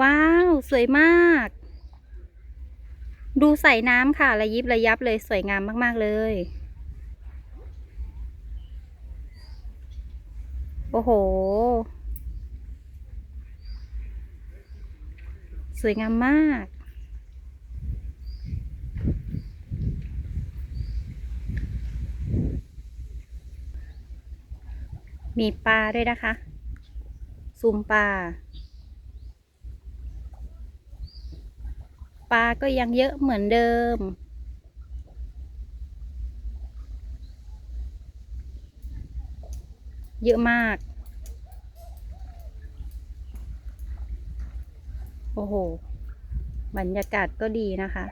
ว้าว สวยมาก ดูใส่น้ำค่ะ ระยิบระยับเลยสวยงามมาก ๆ เลย โอ้โห สวยงามมากมีปลาด้วยนะคะซูมปลา ปลาก็ยังเยอะเหมือนเดิม เยอะมาก โอ้โห บรรยากาศก็ดีนะคะ